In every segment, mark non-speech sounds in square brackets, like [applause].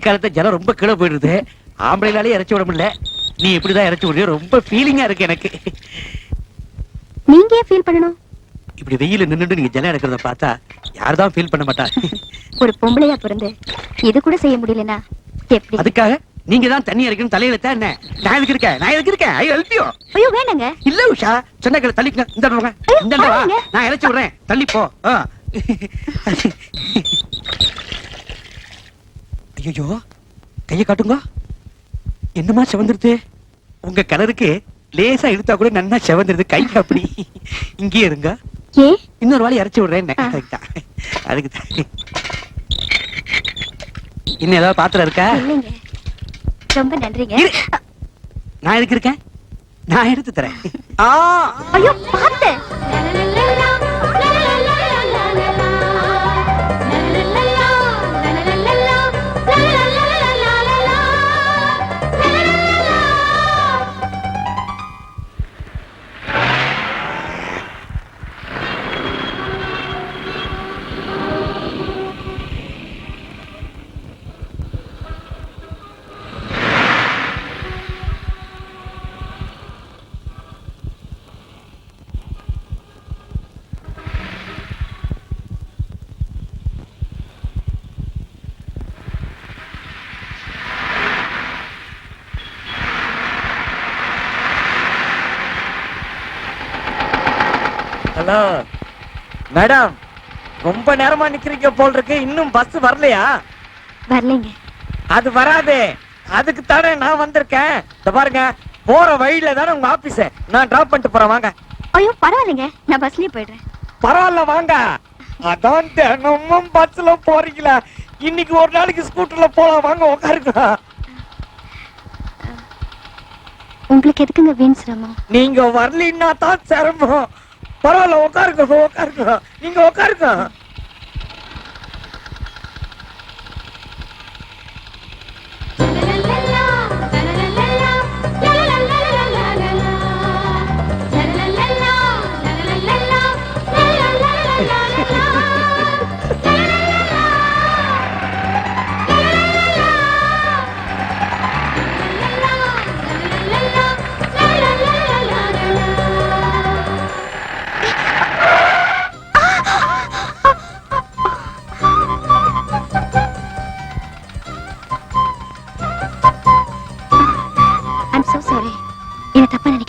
வெயில் காலத்துல ஜலம் ரொம்ப கீழே போயிடுது. ஆம்பளைனாலே இறச்சி விட முடியல. நீ இப்படிதான் இறச்சி விடுறியோ ரொம்ப ஃபீலிங்கா இருக்கு எனக்கு. நீங்க ஏன் ஃபீல் பண்ணணும்? இப்படி வெயில நின்னுட்டு நீங்க ஜலம் இறக்குறத பார்த்தா யார்தான் ஃபீல் பண்ண மாட்டா? ஒரு பொம்பளையா பிறந்து இது கூட செய்ய முடியலனா? எப்படி? அதுக்காக நீங்க தான் தண்ணி இறக்கணும் தலையில தான் என்ன? நான் எதுக்கு இருக்கேன்? நான் எதுக்கு இருக்கேன்? ஐ ஹெல்ப் யூ ஐயோ வேண்டாங்க இல்ல உஷா. சொன்ன கேளு தள்ளிக்க இந்த பக்கம் வா. ஐயோ, இந்த வா. நான் இறச்சி விடுறேன். தள்ளி போ. [laughs] ஐயோ கைய காட்டுங்க. என்னமா செவந்துருது? உங்க கலருக்கு லேசா இழுத்தா கூட நன்னா செவந்துருது. கை அப்படி. இங்கே இருங்க. இன்னொரு வாழை இறச்சி விடுறேன். அதுக்குதான் அதுக்குதான் இன்னும் ஏதாவது பாத்திரம் இருக்கா? ரொம்ப நன்றிங்க. நான் எதுக்கு இருக்கேன்? நான் எடுத்து தரேன். ஐயோ பார்த்து ஹலோ மேடம் ரொம்ப நேரமா நிக்கிறீங்க போல் இருக்கு இன்னும் பஸ் வரலையா? வரலைங்க. அது வராதே. அதுக்கு தானே நான் வந்திருக்கேன். இந்த பாருங்க போற வழியில தானே உங்க ஆபீஸ் நான் டிராப் பண்ணிட்டு போறேன் வாங்க. ஐயோ பரவாயில்லைங்க. நான் பஸ்லயே போயிடுறேன். பரவாயில்ல வாங்க. அதான் தினமும் பஸ்ல போறீங்களா? இன்னைக்கு ஒரு நாளைக்கு ஸ்கூட்டர்ல போலாம் வாங்க உட்காருங்க. உங்களுக்கு எதுக்குங்க வீண் சிரமம்? நீங்க வரலைன்னா தான் சிரமம். பரவாயில்ல உட்காருங்க உட்காருங்க நீங்க உட்காருங்க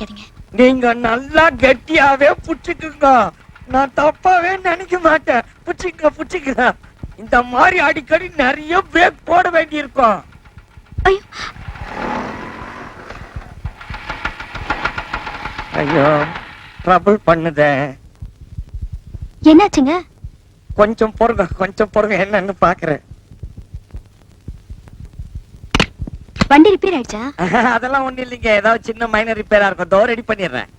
நினைக்காதீங்க. நீங்க நல்லா கெட்டியாவே புடிச்சுக்குங்க. நான் தப்பாவே நினைக்க மாட்டேன். புடிச்சுக்க புடிச்சுக்க. இந்த மாதிரி அடிக்கடி நிறைய பிரேக் போட வேண்டியிருக்கும். ஐயோ. ட்ரபிள் பண்ணுதே. என்னாச்சுங்க? கொஞ்சம் பொறுங்க கொஞ்சம் பொறுங்க என்னன்னு பாக்குறேன் வண்டி ரிப்பேர் ஆயிடுச்சா? [laughs] அதெல்லாம் ஒண்ணு இல்லைங்க. ஏதாவது சின்ன மைனர் ரிப்பேரா இருக்கும். தோ ரெடி பண்ணிடுறேன்.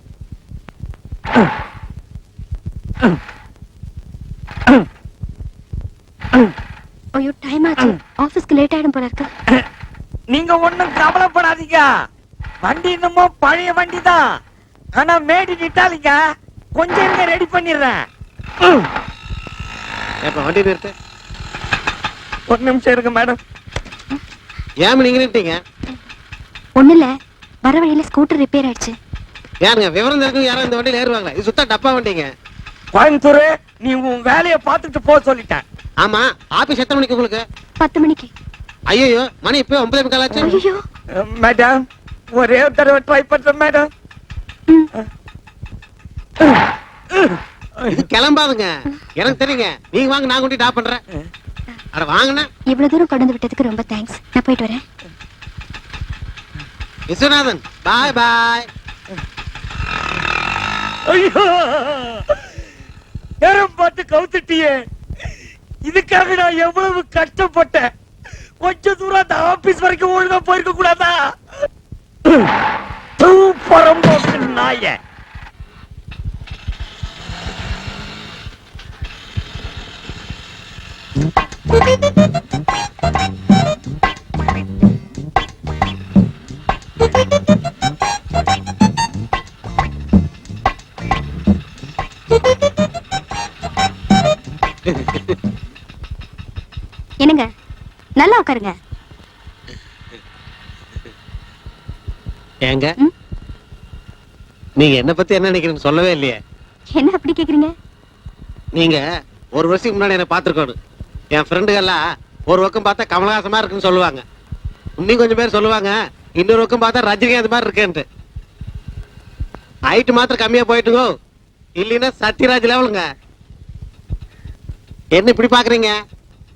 ஐயோ டைம் ஆச்சு. ஆபீஸ்க்கு லேட் ஆயிடும் போல இருக்கு. [laughs] நீங்க ஒண்ணும் கவலைப்படாதீங்க. வண்டி என்னமோ பழைய வண்டி தான் ஆனா மேடி நிட்டாலிங்க கொஞ்சம் இருங்க ரெடி பண்ணிடுறேன். வண்டி நிறுத்து. ஒரு நிமிஷம் இருங்க மேடம் ஏன் நீங்க நிறுத்தீங்க ஒண்ணு இல்ல வர வழியில ஸ்கூட்டர் ரிப்பேர் ஆயிடுச்சு. யாருங்க? விவரம் தெரிஞ்சவங்க யாரும் இந்த வண்டியில ஏறுவாங்களா? இது சுத்தா டப்பா வண்டிங்க. கோயம்புத்தூர் நீ உன் வேலையை பார்த்துட்டு போக சொல்லிட்டேன். ஆமா ஆபீஸ் எத்தனை மணிக்கு உங்களுக்கு? பத்து மணிக்கு. ஐயோ மணி இப்ப ஒன்பதே முக்கால் ஆச்சு. மேடம் ஒரே ஒரு தடவை ட்ரை பண்றேன் மேடம் கிளம்பாதுங்க. எனக்கு தெரியுங்க. நீங்க வாங்க நான் கொண்டு டாப் பண்றேன். அட வாங்கண்ணா. இவ்வளவு தூரம் கொண்டு வந்து விட்டதுக்கு ரொம்ப தேங்க்ஸ் நான் போயிட்டு வரேன். விஸ்வநாதன் பாய் பாய் ஐயோ! நேரம் பார்த்து கவுத்துட்டியே. இதுக்காக நான் எவ்வளவு கஷ்டப்பட்டேன். கொஞ்ச தூரம் அந்த ஆபீஸ் வரைக்கும் ஒழுங்கா போயிருக்க கூடாதா? தூ, புறம்போக்கு நாய. என்னங்க? நல்லா உட்காருங்க. ஏங்க? நீங்க என்ன பத்தி என்ன நினைக்கிறீங்கன்னு சொல்லவே இல்லையே. என்ன அப்படி கேக்குறீங்க? நீங்க ஒரு வருஷத்துக்கு முன்னாடி என்ன பார்த்திருக்கணும். என் ஃப்ரெண்டுகள்லாம் ஒரு பக்கம் பார்த்தா கமலஹாசமா இருக்குன்னு சொல்லுவாங்க. இன்னும் கொஞ்சம் பேர் சொல்லுவாங்க இன்னொரு பக்கம் பார்த்தா ரஜினிகாந்த் மாதிரி இருக்கேன்ட்டு. ஹைட்டு மாத்திரம் கம்மியாக போயிட்டுங்கோ இல்லைன்னா சத்யராஜ் லெவலுங்க என்ன இப்படி பாக்குறீங்க?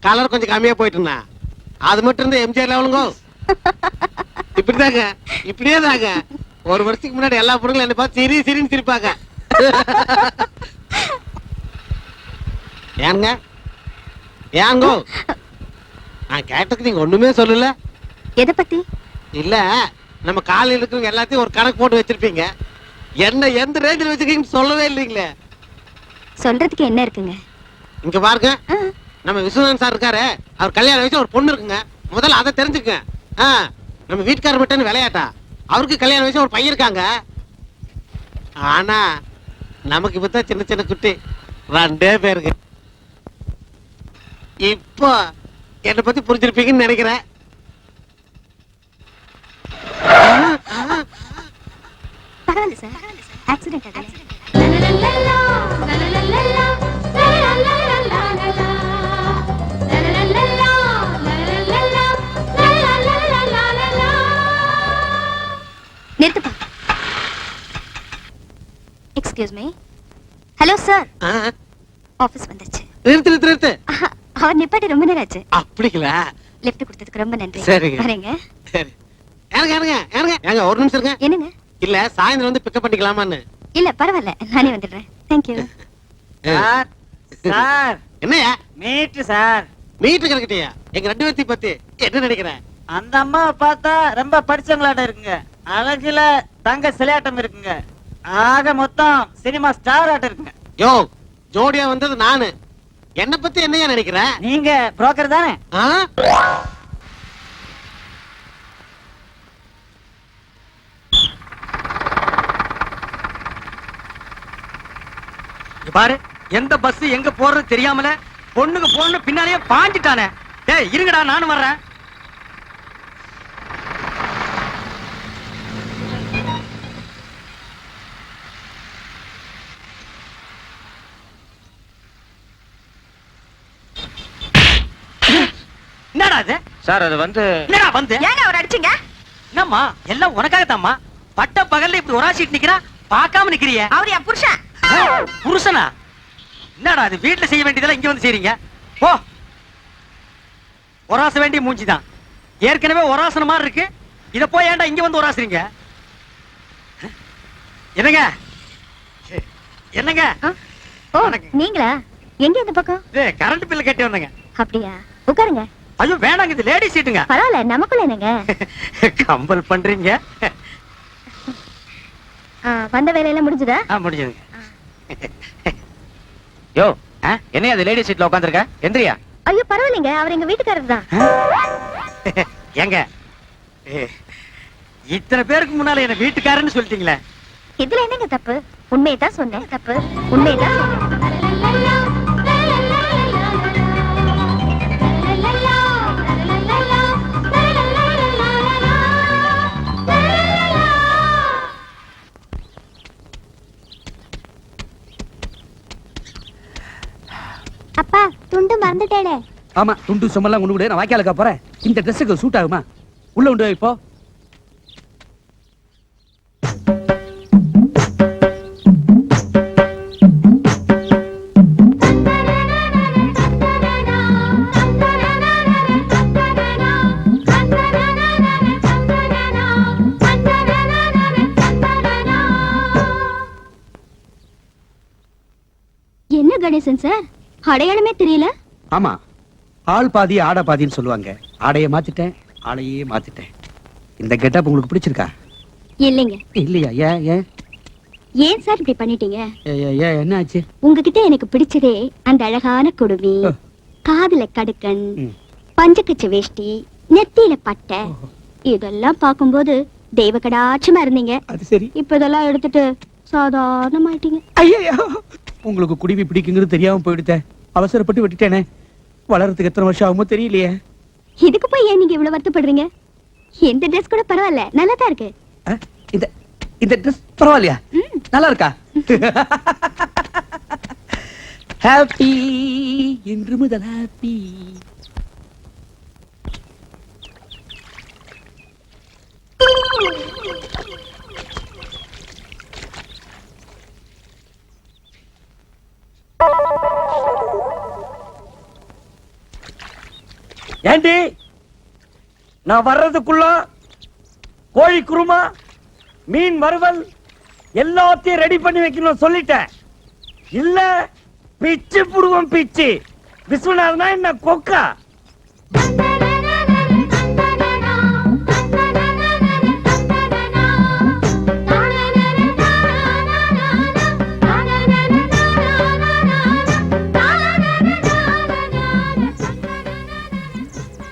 கலர் கொஞ்சம் கம்மியா போயிட்டுனா அது மட்டும் இருந்து எம்ஜிஆர் லெவலுங்கோ இப்படிதாங்க. இப்படியே தாங்க ஒரு வருஷத்துக்கு முன்னாடி எல்லா பொண்ணுங்களும் என்ன பார்த்து சிரி சிரின்னு சிரிப்பாங்க. ஏங்க? ஏங்கோ. நான் கேட்டதுக்கு நீங்க ஒண்ணுமே சொல்லல. எதை பத்தி? இல்ல நம்ம காலையில் இருக்கிறவங்க எல்லாத்தையும் ஒரு கணக்கு போட்டு வச்சிருப்பீங்க. என்ன எந்த ரேஞ்சில் வச்சிருக்கீங்கன்னு சொல்லவே இல்லைங்களே. சொல்றதுக்கு என்ன இருக்குங்க? இங்க பாருங்க. நம்ம விஸ்வநாதன் சார் இருக்காரு. அவர் கல்யாணம் வயசு ஒரு பொண்ணு இருக்குங்க. முதல்ல அதை தெரிஞ்சுக்கங்க. ஆ, நம்ம வீட்டுக்காரர் மட்டும் விளையாட்டா? அவருக்கு கல்யாண வயசு ஒரு பையன் இருக்காங்க. ஆனா நமக்கு இப்பதான் சின்ன சின்ன குட்டி. ரெண்டே பேருக்கு இப்போ என்னை பத்தி புரிஞ்சிருப்பீங்கன்னு நினைக்கிறேன். நிப்பாட்டி ரொம்ப நேரம் ஆச்சு அப்படிங்களா? லிஃப்ட் கொடுத்ததுக்கு ரொம்ப நன்றி. சரிங்க. வரேங்க. சரி. ஏனுங்க ஏனுங்க ஏனுங்க ஏங்க ஒரு நிமிஷம் இருங்க. என்னங்க? இல்ல சாயந்தரம் வந்து பிக்கப் பண்ணிக்கலாமான்னு. இல்ல பரவாயில்ல. நானே வந்துடுறேன். Thank you sir sir. என்னையா மீட்டு சார். மீட்டு கிடக்கிட்டியா எங்க ரெண்டு பேர்த்தி பத்தி என்ன நினைக்கிறேன்? அந்த அம்மாவை பார்த்தா ரொம்ப படிச்சவங்களாட்ட இருக்குங்க. அழகுல தங்க சிலையாட்டம் இருக்குங்க. ஆக மொத்தம் சினிமா ஸ்டார் ஆட்டம் இருக்குங்க. யோ ஜோடியா வந்தது நானு. என்ன பத்தி என்னையா நினைக்கிற? நீங்க புரோக்கர் தானே? பாரு எந்த பஸ் எங்க போறது தெரியாமல பொண்ணுக்கு போன்னு பின்னாலேயே பாஞ்சிட்டானே. டேய் இருங்கடா நானும் வர்றேன். என்னடா இது? சார் அது வந்து என்னடா வந்து? ஏங்க அவர் அடிச்சீங்க? என்னம்மா எல்லாம் உனக்காகத்தாம்மா. பட்ட பகல்ல இப்படி ஒராசிட்டு நிக்கிறா? பார்க்காம நிக்கிறியே. அவர் என் புருஷன். புருஷனா? என்னடா அது வீட்டுல செய்ய வேண்டியதெல்லாம் இங்க வந்து செய்றீங்க? போ. ஒராச வேண்டிய மூஞ்சிதான் ஏற்கனவே ஒராசன மாதிரி இருக்கு. இத போய் ஏன்டா இங்க வந்து ஒராசுறீங்க என்னங்க? என்னங்க? ஓ. நீங்களா? எங்க இந்த பக்கம்? கரண்ட் பில் கட்டி வந்தங்க. அப்படியா? உட்காருங்க. ஐயோ வேணாங்க இது லேடி சீட்டுங்க பரவாயில்ல நமக்குள்ள என்னங்க? [laughs] கம்பல் பண்றீங்க. ஆ, வந்த வேலையெல்லாம் முடிஞ்சுதா? ஆ முடிஞ்சதுங்க. யோ என்ன அது லேடி சீட்ல உட்காந்துருக்க? எந்திரியா? ஐயோ பரவாயில்லைங்க அவர் எங்க வீட்டுக்காரர் தான். ஏங்க ஏ, இத்தனை பேருக்கு முன்னால என்ன வீட்டுக்காரன்னு சொல்லிட்டீங்களே. இதுல என்னங்க தப்பு? உண்மையை தான் சொன்னேன் தப்பு. உண்மையை தான் அப்பா துண்டு மறந்துட்டேனே. ஆமா துண்டு சும்மெல்லாம் கொண்டு விடு நான் வாய்க்காலுக்கா போறேன். இந்த ட்ரெஸ்ஸுக்கு சூட் ஆகுமா? உள்ள உண்டு இப்போ என்ன கணேசன் சார்? அடையாளமே தெரியல. ஆமா. ஆள் பாதி ஆட பாதின்னு சொல்லுவாங்க. ஆடைய மாத்திட்டேன் ஆளையே மாத்திட்டேன். இந்த கெட்டப் உங்களுக்கு பிடிச்சிருக்கா? இல்லைங்க. இல்லையா? ஏன் ஏன்? ஏன் சார் இப்படி பண்ணிட்டீங்க? ஏன் என்ன ஆச்சு உங்ககிட்ட எனக்கு பிடிச்சதே அந்த அழகான குடுமி. காதுல கடுக்கன். பஞ்சக்கச்ச வேஷ்டி நெத்தியில பட்டை. இதெல்லாம் பார்க்கும்போது தெய்வ கடாட்சமா இருந்தீங்க. அது சரி. இப்ப இதெல்லாம் எடுத்துட்டு சாதாரணமாயிட்டீங்க. ஐயோ உங்களுக்கு குடிவி பிடிக்குங்கிறது தெரியாம போயிடுத்தேன் அவசரப்பட்டு விட்டுட்டேனே. வளர்றதுக்கு எத்தனை வருஷம் ஆகுமோ தெரியலையே. இதுக்கு போய் ஏன் நீங்க இவ்வளவு வருத்தப்படுறீங்க? எந்த ட்ரெஸ் கூட பரவாயில்ல. நல்லா தான் இருக்கு இந்த இந்த ட்ரெஸ் பரவாயில்லையா. நல்லா இருக்கா ஹாப்பி இன்று முதல் ஹாப்பி ஏண்டி? நான் வர்றதுக்குள்ள கோழி குருமா மீன் வறுவல் எல்லாத்தையும் ரெடி பண்ணி வைக்கணும் சொல்லிட்டேன். இல்ல பிச்சு புடுவோம் பிச்சு. விஸ்வநாதனா என்ன கொக்கா?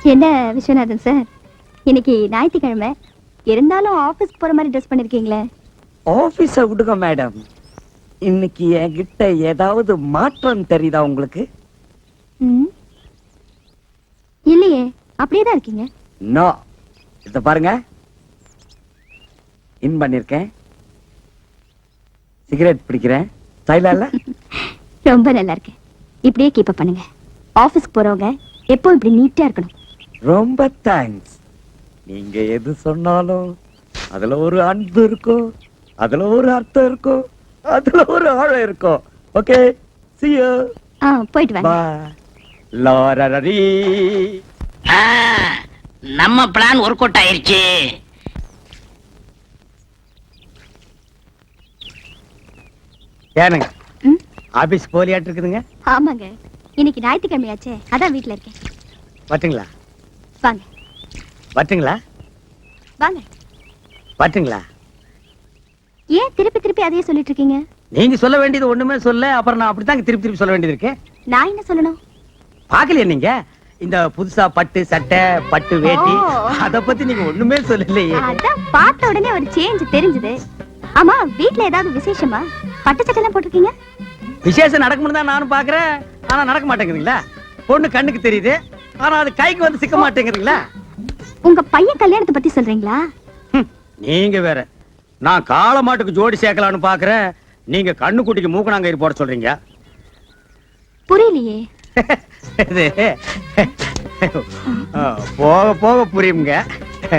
என்ன விஸ்வநாதன் சார்? இன்னைக்கு ஞாயிற்றுக்கிழமை. இருந்தாலும் ஆபீஸ்க்கு போற மாதிரி ட்ரெஸ் பண்ணிருக்கீங்களே? ஆபீஸ விடுங்க மேடம். இன்னைக்கு என்கிட்ட ஏதாவது மாற்றம் தெரியுதா உங்களுக்கு? ம். இல்லையே அப்படியே தான் இருக்கீங்க. நோ. இத பாருங்க. இன் பண்ணிருக்கேன். சிகரெட் பிடிக்கிறேன். ஸ்டைலா இல்ல [laughs] ரொம்ப நல்லா இருக்கு இப்படியே கீப் அப் பண்ணுங்க. ஆபீஸ்க்கு போறவங்க எப்போ இப்படி நீட்டா இருக்கணும். ரொம்ப தேங்க்ஸ் நீங்க எது சொன்னாலும் அதுல ஒரு அன்பு இருக்கும் அதுல ஒரு அர்த்தம் இருக்கும் அதுல ஒரு ஆழம் இருக்கும் ஓகே see you. ஆ போயிட்டு வாங்க. Bye. லாரரரி ஆ, நம்ம பிளான் ஒர்க் அவுட் ஆயிருச்சு. ஏனுங்க? ம்? ஆபீஸ் போலியாட்டு இருக்குதுங்க ஆமாங்க. இன்னைக்கு ஞாயிற்றுக்கிழமையாச்சே. அதான் வீட்ல இருக்கேன். வட்டுங்களா வாங்க. வட்டுங்களா வாங்க. வட்டுங்களா ஏன் திருப்பி திருப்பி அதையே சொல்லிட்டு இருக்கீங்க? நீங்க சொல்ல வேண்டியது ஒண்ணுமே சொல்ல அப்புறம் நான் அப்படித்தான் திருப்பி திருப்பி சொல்ல வேண்டியது இருக்கு. நான் என்ன சொல்லணும்? பாக்கலையா நீங்க? இந்த புதுசா பட்டு சட்டை பட்டு வேட்டி. அத பத்தி நீங்க ஒண்ணுமே சொல்லலையே. அதான் பார்த்த உடனே ஒரு சேஞ்ச் தெரிஞ்சது. ஆமா வீட்ல ஏதாவது விசேஷமா? பட்டு சட்டை எல்லாம் போட்டிருக்கீங்க? விசேஷம் நடக்கும்னு தான் நானும் பாக்குறேன் ஆனா நடக்க மாட்டேங்குதுங்களா? பொண்ணு கண்ணுக்கு தெரியுது. ஆனா அது கைக்கு வந்து சிக்க மாட்டேங்குதுங்களா உங்க பையன் கல்யாணத்தை பத்தி சொல்றீங்களா? நீங்க வேற. நான் காளை மாட்டுக்கு ஜோடி சேர்க்கலாம்னு பாக்குறேன். நீங்க கண்ணு குட்டிக்கு மூக்கணாங்கயிறு போட சொல்றீங்க. புரியலையே. போக போக புரியுங்க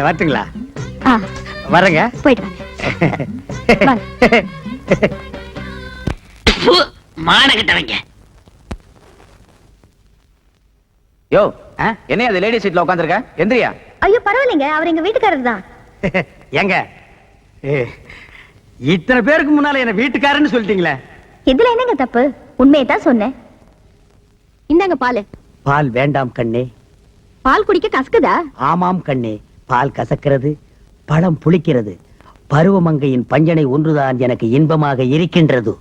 வரட்டுங்களா? வரேங்க. போயிட்டு வாங்க. [laughs] வாங்க. மானகிட்டவங்க. யோ என்ன அது லேடி சீட்ல உட்காந்துருக்க எந்திரியா? ஐயோ பரவாயில்லைங்க. அவர் எங்க வீட்டுக்காரர் தான். [laughs] ஏங்க ஏ, இத்தனை பேருக்கு முன்னால என்ன வீட்டுக்காரன்னு சொல்லிட்டீங்களே. இதுல என்னங்க தப்பு? உண்மையை தான் சொன்னேன். இந்தாங்க பால். பால் வேண்டாம் கண்ணே. பால் குடிக்க கசக்குதா? ஆமாம் கண்ணே. பால் கசக்கிறது பழம் புளிக்கிறது. பருவமங்கையின் பஞ்சனை ஒன்றுதான் எனக்கு இன்பமாக இருக்கின்றது.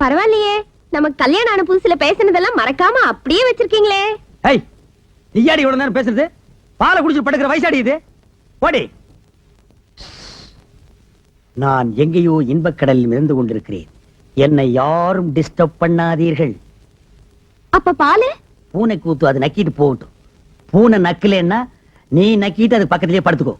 பரவாயில்லையே. நமக்கு கல்யாணம் ஆன புதுசுல பேசினதெல்லாம் மறக்காம அப்படியே வச்சிருக்கீங்களே. நீயாடி இவ்வளவு நேரம் பேசுறது? பாலை குடிச்சு படுக்கிற வயசாடி இது? ஓடி நான் எங்கேயோ இன்பக்கடலில் மிதந்து கொண்டிருக்கிறேன். என்னை யாரும் டிஸ்டர்ப் பண்ணாதீர்கள். அப்ப பாலு? பூனை கூத்து அது நக்கிட்டு போகட்டும். பூனை நக்கலன்னா நீ நக்கிட்டு அது பக்கத்திலேயே படுத்துக்கோ.